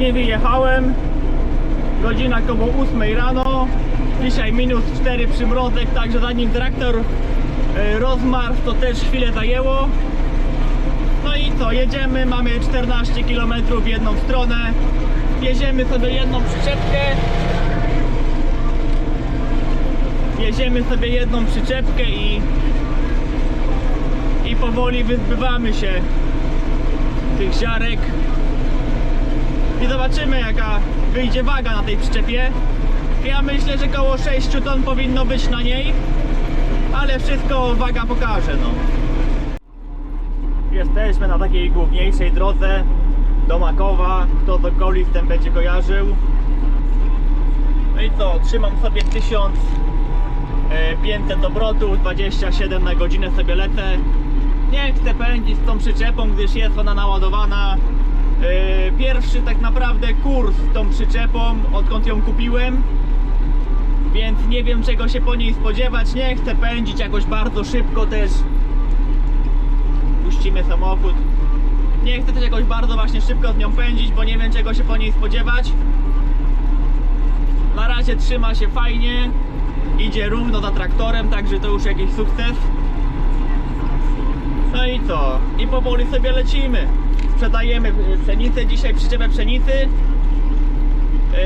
Właśnie wyjechałem. Godzina około 8 rano. Dzisiaj minus 4 przymrozek, także zanim traktor e, rozmarł, to też chwilę zajęło. No i co, jedziemy, mamy 14 km w jedną stronę. Wieziemy sobie jedną przyczepkę. Wieziemy sobie jedną przyczepkę i i powoli wyzbywamy się tych ziarek i zobaczymy jaka wyjdzie waga na tej przyczepie. Ja myślę, że około 6 ton powinno być na niej ale wszystko waga pokaże no. jesteśmy na takiej główniejszej drodze do Makowa kto z okolic ten będzie kojarzył? No i co, trzymam sobie 1500 obrotów 27 na godzinę sobie lecę. Nie chcę pędzić z tą przyczepą, gdyż jest ona naładowana. Yy, Pierwszy tak naprawdę kurs tą przyczepą, odkąd ją kupiłem. Więc nie wiem czego się po niej spodziewać. Nie chcę pędzić jakoś bardzo szybko też. Puścimy samochód. Nie chcę też jakoś bardzo właśnie szybko z nią pędzić, bo nie wiem czego się po niej spodziewać. Na razie trzyma się fajnie. Idzie równo za traktorem, także to już jakiś sukces. No i co? I powoli sobie lecimy. Sprzedajemy y, pszenicę, dzisiaj przyczepę pszenicy.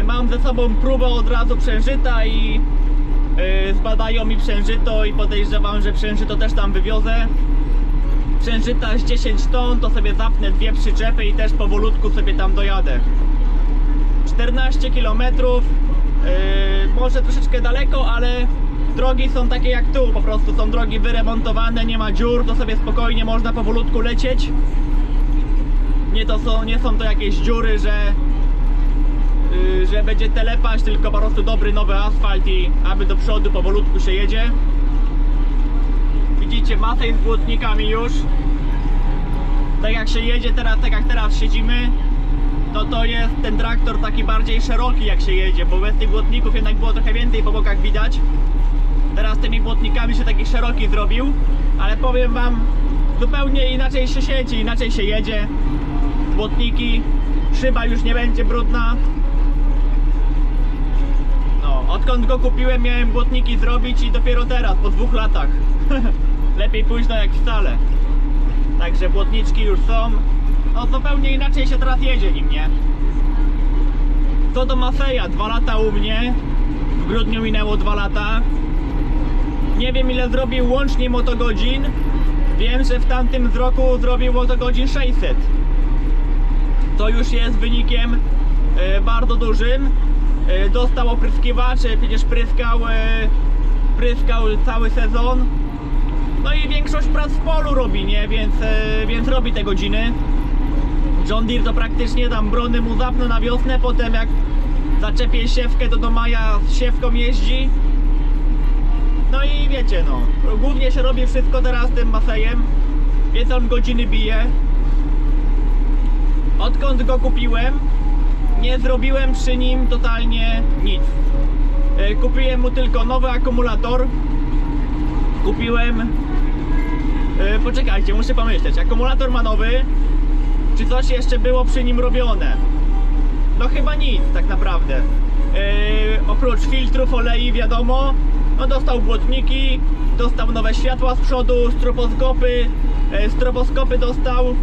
Y, Mam ze sobą próbę od razu przężyta i y, zbadają mi przężyto i podejrzewam, że przężyto też tam wywiozę. Przężyta z 10 ton, to sobie zapnę dwie przyczepy i też powolutku sobie tam dojadę. 14 km, może troszeczkę daleko, ale drogi są takie jak tu, po prostu są drogi wyremontowane, nie ma dziur, to sobie spokojnie można powolutku lecieć. Nie, to są, nie są to jakieś dziury, że, yy, że będzie telepać, tylko po prostu dobry nowy asfalt i aby do przodu powolutku się jedzie. Widzicie masę z błotnikami już. Tak jak się jedzie teraz, tak jak teraz siedzimy, to to jest ten traktor taki bardziej szeroki jak się jedzie, bo bez tych błotników jednak było trochę więcej po bokach widać. Teraz tymi błotnikami się taki szeroki zrobił, ale powiem wam, zupełnie inaczej się siedzi, inaczej się jedzie. Błotniki, szyba już nie będzie brudna. No, odkąd go kupiłem miałem błotniki zrobić i dopiero teraz, po dwóch latach. Lepiej późno jak wcale. Także błotniczki już są. No zupełnie inaczej się teraz jedzie nim, nie? Co do Maseja, dwa lata u mnie. W grudniu minęło dwa lata. Nie wiem ile zrobił łącznie motogodzin. Wiem, że w tamtym roku zrobił motogodzin 600. To już jest wynikiem e, bardzo dużym. E, dostał opryskiwacz, e, przecież pryskał, pryskał cały sezon. No i większość prac w polu robi, nie? Więc, więc robi te godziny. John Deere to praktycznie tam brony mu zapnę na wiosnę, potem jak zaczepię siewkę, to do maja z siewką jeździ. No i wiecie no, głównie się robi wszystko teraz tym Masejem, więc on godziny bije. Odkąd go kupiłem, nie zrobiłem przy nim totalnie nic. E, Kupiłem mu tylko nowy akumulator. Kupiłem... e, Poczekajcie, muszę pomyśleć. Akumulator ma nowy. Czy coś jeszcze było przy nim robione? No chyba nic tak naprawdę. Yy, oprócz filtrów, olei wiadomo, no dostał błotniki, dostał nowe światła z przodu, stroboskopy, stroboskopy dostał,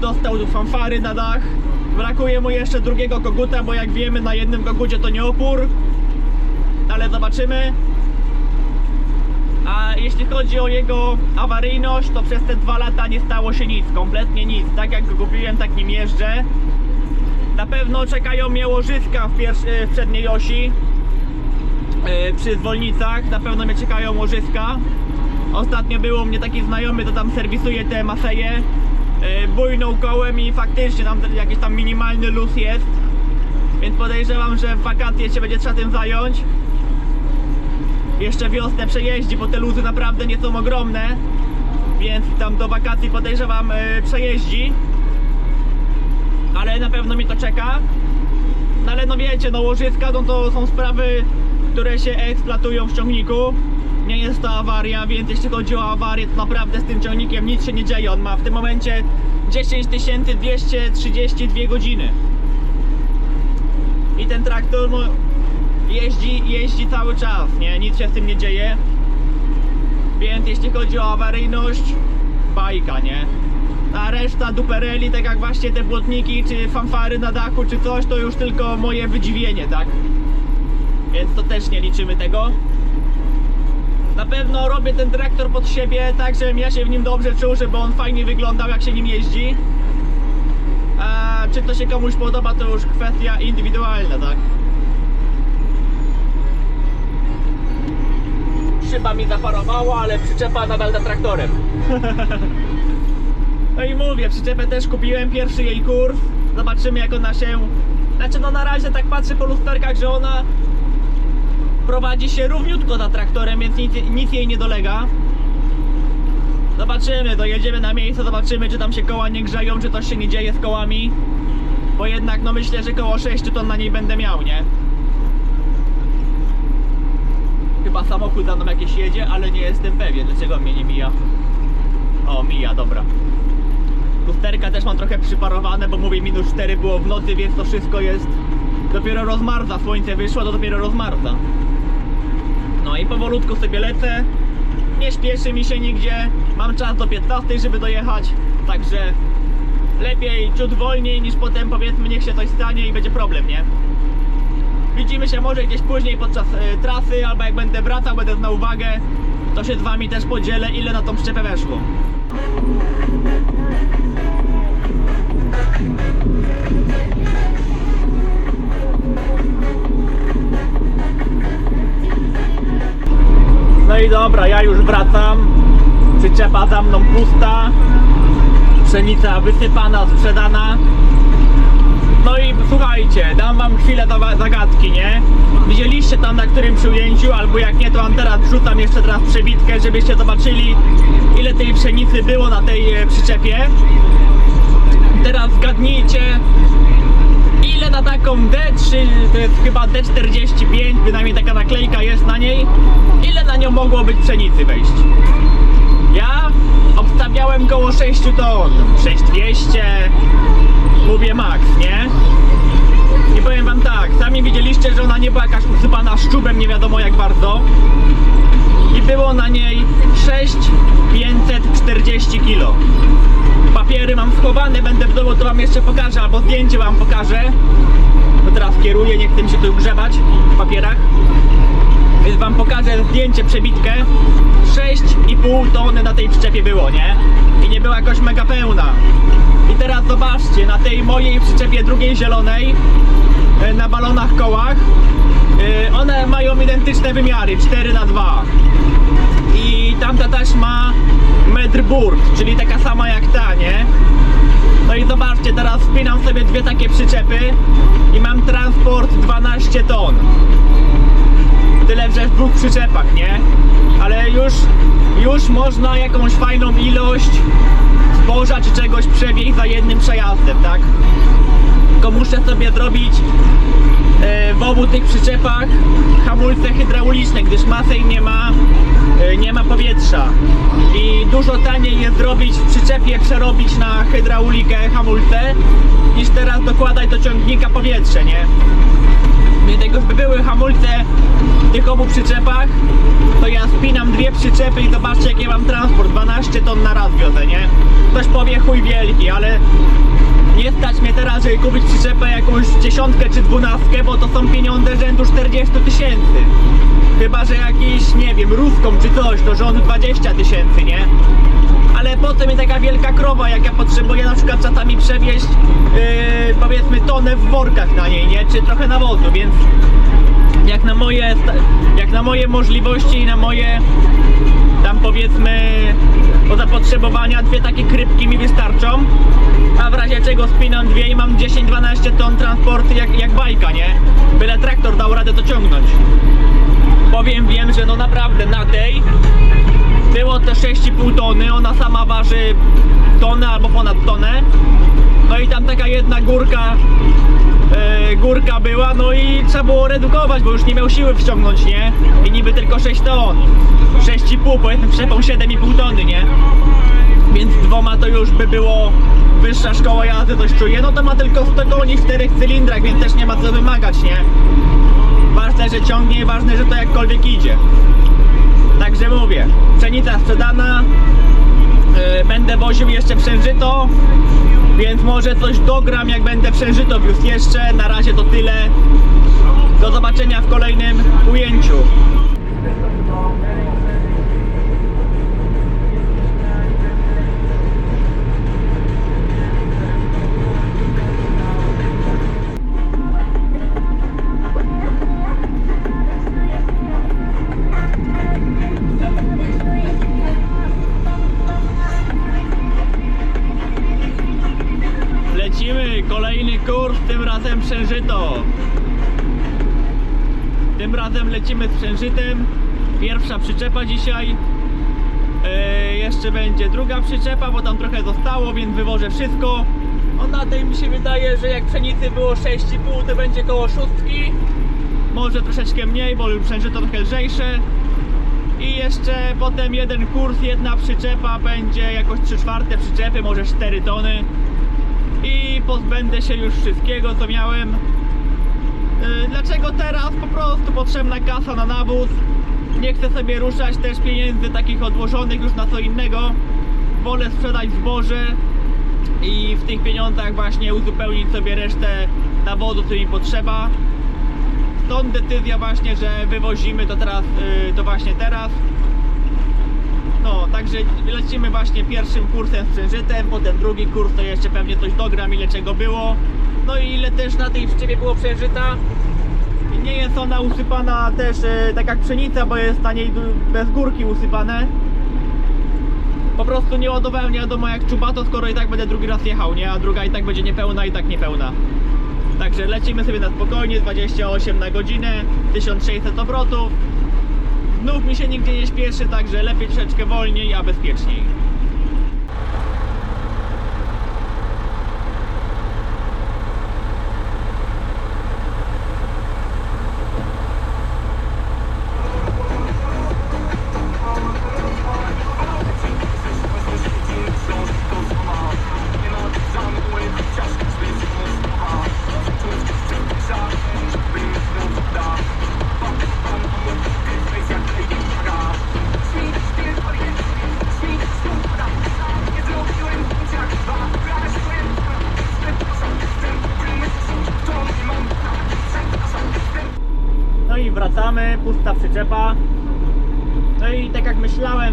dostał fanfary na dach. Brakuje mu jeszcze drugiego koguta, bo jak wiemy na jednym kogucie to nie opór, ale zobaczymy. A jeśli chodzi o jego awaryjność, to przez te dwa lata nie stało się nic, kompletnie nic. Tak jak go kupiłem, tak nim jeżdżę. Na pewno czekają mnie łożyska w, pierwszy, w przedniej osi yy, przy zwolnicach. Na pewno mnie czekają łożyska. Ostatnio było mnie taki znajomy, to tam serwisuje te maseje. Yy, bujnął kołem i faktycznie tam jakiś tam minimalny luz jest. Więc podejrzewam, że w wakacje się będzie trzeba tym zająć. Jeszcze wiosnę przejeździ, bo te luzy naprawdę nie są ogromne. Więc tam do wakacji podejrzewam e, przejeździ. Ale na pewno mi to czeka. No ale no wiecie, no łożyska no to są sprawy które się eksploatują w ciągniku. Nie jest to awaria, więc jeśli chodzi o awarię, to naprawdę z tym ciągnikiem nic się nie dzieje. On ma w tym momencie 10 232 godziny. I ten traktor no, jeździ, jeździ cały czas, nie? Nic się z tym nie dzieje. Więc jeśli chodzi o awaryjność, bajka, nie? A reszta dupereli, tak jak właśnie te błotniki, czy fanfary na dachu, czy coś, to już tylko moje wydziwienie, tak? Więc to też nie liczymy tego. Na pewno robię ten traktor pod siebie, tak żebym ja się w nim dobrze czuł, żeby on fajnie wyglądał, jak się nim jeździ. A czy to się komuś podoba, to już kwestia indywidualna, tak? Szyba mi zaparowała, ale przyczepa nadal za traktorem. No i mówię, przyczepę też kupiłem, pierwszy jej kurs. Zobaczymy jak ona się... Znaczy no na razie tak patrzę po lusterkach, że ona prowadzi się równiutko za traktorem, więc nic, nic jej nie dolega. Zobaczymy, dojedziemy na miejsce, zobaczymy czy tam się koła nie grzeją, czy coś się nie dzieje z kołami. Bo jednak no myślę, że koło 6 ton na niej będę miał, nie? Chyba samochód za mną jakieś jedzie, ale nie jestem pewien, dlaczego mnie nie mija. O, mija, dobra. Lusterka też mam trochę przyparowane, bo mówię minus 4 było w nocy, więc to wszystko jest dopiero rozmarza. Słońce wyszło, to dopiero rozmarza. No i powolutku sobie lecę. Nie śpieszy mi się nigdzie. Mam czas do 15, żeby dojechać. Także lepiej ciut wolniej niż potem powiedzmy niech się coś stanie i będzie problem, nie? Widzimy się może gdzieś później podczas e, trasy, albo jak będę wracał, będę na uwagę, to się z wami też podzielę, ile na tą przyczepę weszło. Dobra, ja już wracam. Przyczepa za mną pusta. Pszenica wysypana, sprzedana. No i słuchajcie, dam wam chwilę za- zagadki, nie? Widzieliście tam na którym przyjęciu, albo jak nie, to wam teraz wrzucam jeszcze teraz przebitkę, żebyście zobaczyli ile tej pszenicy było na tej e, przyczepie. Teraz zgadnijcie ile na taką D3, to jest chyba D45, bynajmniej taka naklejka jest na niej, ile na nią mogło być pszenicy wejść? Ja obstawiałem koło 6 ton, 6200, mówię max, nie? I powiem wam tak, sami widzieliście, że ona nie była jakaś usypana szczubem nie wiadomo jak bardzo. I było na niej 6540 kg. Papiery mam schowane, będę w domu, to wam jeszcze pokażę, albo zdjęcie wam pokażę. Bo teraz kieruję, nie chcę się tu grzebać w papierach. Więc wam pokażę zdjęcie, przebitkę. 6,5 tony na tej przyczepie było, nie? I nie była jakoś mega pełna. I teraz zobaczcie, na tej mojej przyczepie drugiej zielonej, e, na balonach kołach, e, one mają identyczne wymiary, 4 na 2 I tamta też ma metr burt, czyli taka sama jak ta, nie? No i zobaczcie, teraz wpinam sobie dwie takie przyczepy i mam transport 12 ton. Tyle, że w dwóch przyczepach, nie? Ale już, już można jakąś fajną ilość zboża czy czegoś przewieźć za jednym przejazdem, tak? Tylko muszę sobie zrobić e, w obu tych przyczepach hamulce hydrauliczne, gdyż masej nie ma, nie ma powietrza. I dużo taniej jest zrobić w przyczepie, przerobić na hydraulikę hamulce, niż teraz dokładać do ciągnika powietrze, nie? Już by były hamulce w tych obu przyczepach, to ja spinam dwie przyczepy i zobaczcie jaki mam transport, 12 ton na raz wiozę, nie? Ktoś powie chuj wielki, ale nie stać mnie teraz, żeby kupić przyczepę jakąś dziesiątkę czy dwunastkę, bo to są pieniądze rzędu 40 tysięcy. Chyba, że jakiś, nie wiem, ruską czy coś, to rząd 20 tysięcy, nie? Ale po co mi taka wielka krowa, jak ja potrzebuję na przykład czasami przewieźć, yy, powiedzmy, tonę w workach na niej, nie? Czy trochę nawozu, więc jak na moje, jak na moje możliwości i na moje tam powiedzmy po zapotrzebowania dwie takie krypki mi wystarczą. A w razie czego spinam dwie i mam 10-12 ton transporty jak, jak bajka, nie? Byle traktor dał radę to ciągnąć. Powiem wiem, że no naprawdę na tej było te 6,5 tony, ona sama waży tonę albo ponad tonę no i tam taka jedna górka e, górka była, no i trzeba było redukować, bo już nie miał siły wciągnąć, nie? I niby tylko 6 ton, 6,5, powiedzmy przepą 7,5 tony, nie? Więc dwoma to już by było wyższa szkoła jazdy, coś czuję, no to ma tylko 100 koni w czterech cylindrach, więc też nie ma co wymagać, nie? Ważne, że ciągnie, ważne, że to jakkolwiek idzie. Także mówię, pszenica sprzedana, będę woził jeszcze przężyto, więc może coś dogram jak będę przężyto wiózł jeszcze. Na razie to tyle. Do zobaczenia w kolejnym ujęciu. Kurs, tym razem przężyto. Tym razem lecimy z przężytem. Pierwsza przyczepa dzisiaj. E, jeszcze będzie druga przyczepa, bo tam trochę zostało, więc wywożę wszystko. No na tej mi się wydaje, że jak pszenicy było 6,5 to będzie koło szóstki. Może troszeczkę mniej, bo przężyto trochę lżejsze. I jeszcze potem jeden kurs, jedna przyczepa będzie jakoś 3 czwarte przyczepy, może 4 tony pozbędę się już wszystkiego co miałem. Yy, Dlaczego teraz? Po prostu potrzebna kasa na nawóz. Nie chcę sobie ruszać też pieniędzy takich odłożonych już na co innego. Wolę sprzedać zboże i w tych pieniądzach właśnie uzupełnić sobie resztę nawozu, co mi potrzeba. Stąd decyzja właśnie, że wywozimy to teraz, yy, to właśnie teraz. No, także lecimy właśnie pierwszym kursem z przężytem, potem drugi kurs to jeszcze pewnie coś dogram, ile czego było. No i ile też na tej przyczepie było przężyta. I Nie jest ona usypana też e, tak jak pszenica, bo jest na niej bez górki usypane. Po prostu nie ładowałem nie wiadomo jak czubato, skoro i tak będę drugi raz jechał, nie? A druga i tak będzie niepełna i tak niepełna. Także lecimy sobie na spokojnie, 28 na godzinę, 1600 obrotów. Znów mi się nigdzie nie śpieszy, także lepiej troszeczkę wolniej, a bezpieczniej.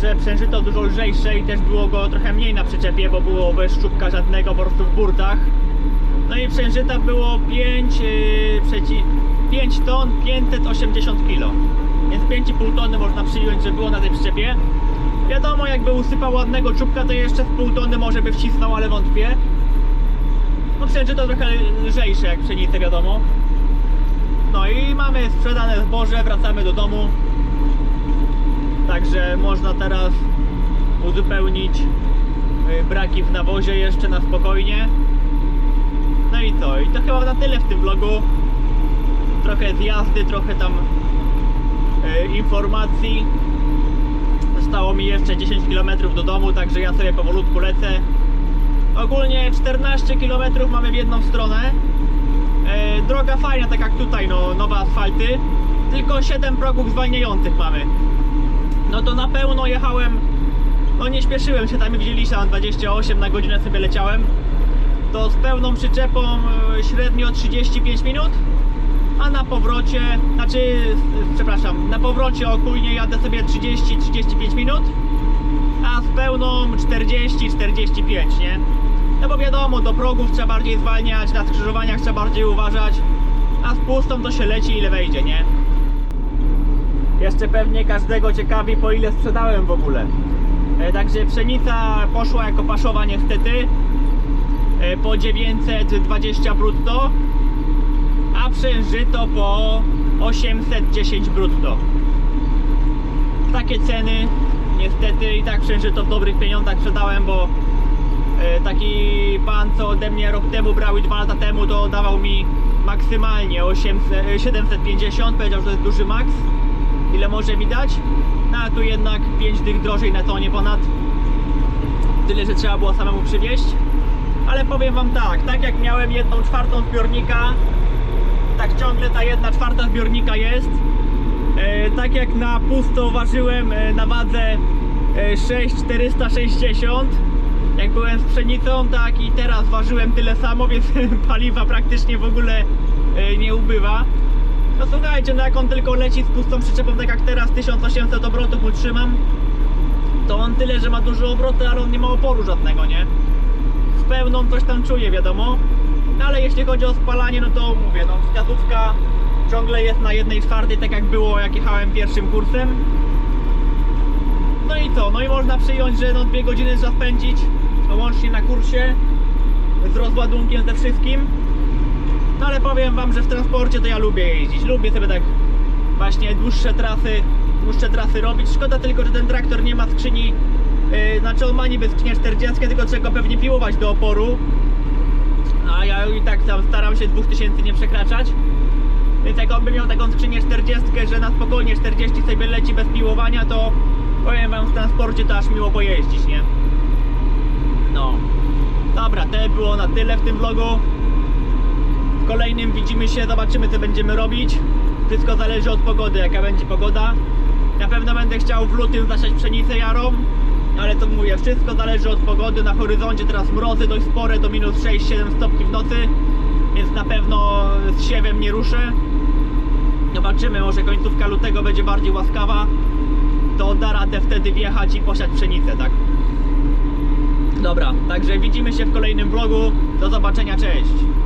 Że przężyto dużo lżejsze i też było go trochę mniej na przyczepie, bo było bez szczupka żadnego po prostu w burtach. No i przężyta było 5, yy, przeci... 5 ton 580 kg. Więc 5,5 tony można przyjąć, że było na tej przyczepie. Wiadomo, jakby usypał ładnego czubka, to jeszcze z pół tony może by wcisnął, ale wątpię. No przężyto trochę lżejsze jak pszenice, wiadomo. No i mamy sprzedane zboże, wracamy do domu. Także można teraz uzupełnić y, braki w nawozie jeszcze na spokojnie. No i co? I to chyba na tyle w tym vlogu. Trochę zjazdy, trochę tam y, informacji. Zostało mi jeszcze 10 km do domu, także ja sobie powolutku lecę. Ogólnie 14 km mamy w jedną stronę. E, droga fajna, tak jak tutaj, no, nowe asfalty. Tylko 7 progów zwalniających mamy. No to na pełno jechałem. No nie śpieszyłem się, tam widzieliście, na 28 na godzinę sobie leciałem. To z pełną przyczepą e, średnio 35 minut. A na powrocie, znaczy, przepraszam, na powrocie ogólnie jadę sobie 30-35 minut. A z pełną 40-45, nie? No bo wiadomo, do progów trzeba bardziej zwalniać, na skrzyżowaniach trzeba bardziej uważać, a z pustą to się leci ile wejdzie, nie? Jeszcze pewnie każdego ciekawi po ile sprzedałem w ogóle. E, Także pszenica poszła jako paszowa niestety e, po 920 brutto, a przężyto po 810 brutto. Takie ceny niestety i tak przężyto w dobrych pieniądzach sprzedałem, bo E, Taki pan, co ode mnie rok temu brał i dwa lata temu, to dawał mi maksymalnie 800, e, 750, powiedział, że to jest duży maks, ile może mi dać. No a tu jednak 5 dych drożej na tonie ponad. Tyle, że trzeba było samemu przywieźć. Ale powiem wam tak, tak jak miałem jedną czwartą zbiornika, tak ciągle ta jedna czwarta zbiornika jest. E, tak jak na pusto ważyłem e, na wadze e, 6,460 jak byłem z pszenicą, tak i teraz ważyłem tyle samo, więc paliwa praktycznie w ogóle e, nie ubywa. No słuchajcie, no jak on tylko leci z pustą przyczepą, tak jak teraz 1800 obrotów utrzymam, to on tyle, że ma duże obroty, ale on nie ma oporu żadnego, nie? Z pełną coś tam czuje, wiadomo. No ale jeśli chodzi o spalanie, no to mówię, no gazówka ciągle jest na jednej czwartej, tak jak było jak jechałem pierwszym kursem. No i co? No i można przyjąć, że no dwie godziny trzeba spędzić no, łącznie na kursie z rozładunkiem ze wszystkim. No ale powiem wam, że w transporcie to ja lubię jeździć. Lubię sobie tak właśnie dłuższe trasy, dłuższe trasy robić. Szkoda tylko, że ten traktor nie ma skrzyni, yy, znaczy on ma niby skrzynię 40, tylko trzeba pewnie piłować do oporu. A ja i tak tam staram się 2000 nie przekraczać. Więc jak on by miał taką skrzynię 40, że na spokojnie 40 sobie leci bez piłowania, to powiem wam w transporcie to aż miło pojeździć, nie? No. Dobra, to było na tyle w tym vlogu. Kolejnym widzimy się, zobaczymy co będziemy robić. Wszystko zależy od pogody, jaka będzie pogoda. Na pewno będę chciał w lutym zasiać pszenicę jarą, ale to mówię, wszystko zależy od pogody. Na horyzoncie teraz mrozy dość spore, do minus 6-7 stopni w nocy, więc na pewno z siewem nie ruszę. Zobaczymy, może końcówka lutego będzie bardziej łaskawa, to da radę wtedy wjechać i posiać pszenicę, tak? Dobra, także widzimy się w kolejnym vlogu. Do zobaczenia, cześć!